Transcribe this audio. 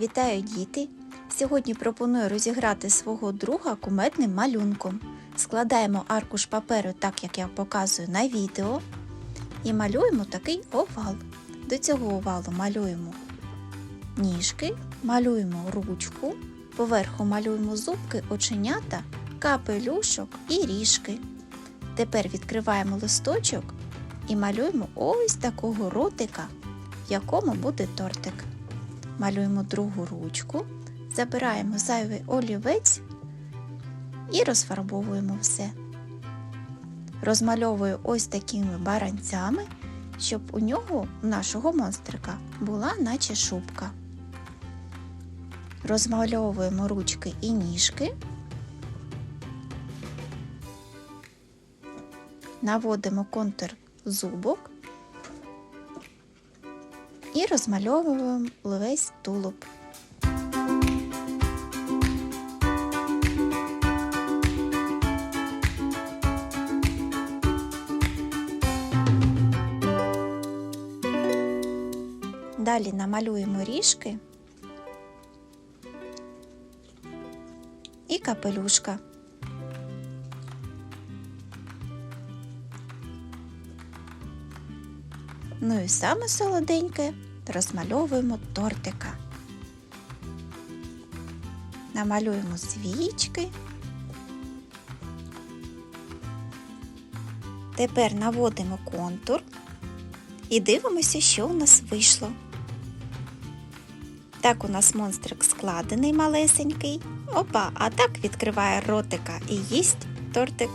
Вітаю діти! Сьогодні пропоную розіграти свого друга кумедним малюнком. Складаємо аркуш паперу так, як я показую на відео, і малюємо такий овал. До цього овалу малюємо ніжки, малюємо ручку, поверху малюємо зубки, оченята, капелюшок і ріжки. Тепер відкриваємо листочок і малюємо ось такого ротика, в якому буде тортик. Малюємо другу ручку, забираємо зайвий олівець і розфарбовуємо все. Розмальовую ось такими баранцями, щоб у нього, у нашого монстрика, була наче шубка. Розмальовуємо ручки і ніжки. Наводимо контур зубок і розмальовуємо весь тулуб. Далі намалюємо ріжки і капелюшка. Ну і саме солоденьке розмальовуємо тортика. Намалюємо свічки. Тепер наводимо контур і дивимося, що у нас вийшло. Так у нас монстрик складений малесенький. Опа, а так відкриває ротика і їсть тортик.